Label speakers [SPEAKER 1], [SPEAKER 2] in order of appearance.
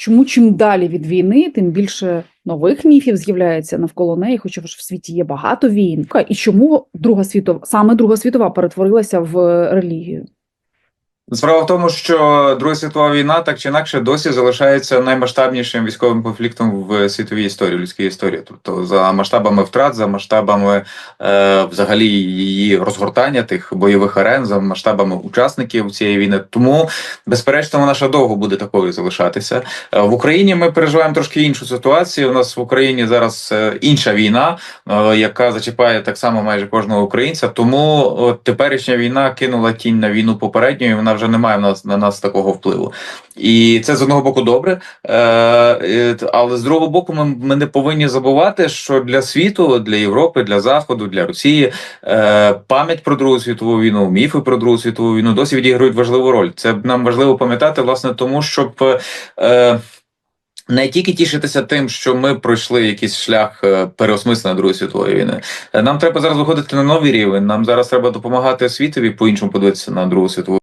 [SPEAKER 1] чому чим далі від війни, тим більше нових міфів з'являється навколо неї, хоча ж в світі є багато війн. І чому Друга світова саме Друга світова перетворилася в релігію?
[SPEAKER 2] Справа в тому, що Друга світова війна так чи інакше досі залишається наймасштабнішим військовим конфліктом в світовій історії, людській історії. Тобто, за масштабами втрат, за масштабами е, взагалі її розгортання тих бойових арен, за масштабами учасників цієї війни. Тому, безперечно, вона ще довго буде такою залишатися. Е, в Україні ми переживаємо трошки іншу ситуацію. У нас в Україні зараз е, інша війна, е, яка зачіпає так само майже кожного українця. Тому от, теперішня війна кинула тінь на війну попередню, і вона вже не має в нас на нас такого впливу. І це з одного боку добре, е, але з другого боку, ми, ми не повинні забувати, що для світу, для Європи, для Заходу, для Росії е, пам'ять про Другу світову війну, міфи про Другу світову війну досі відіграють важливу роль. Це нам важливо пам'ятати, власне, тому щоб. Е, не тільки тішитися тим, що ми пройшли якийсь шлях е, переосмислення Другої світової війни. Е, Нам треба зараз виходити на новий рівень. Нам зараз треба допомагати світові по іншому подивитися на Другу світову.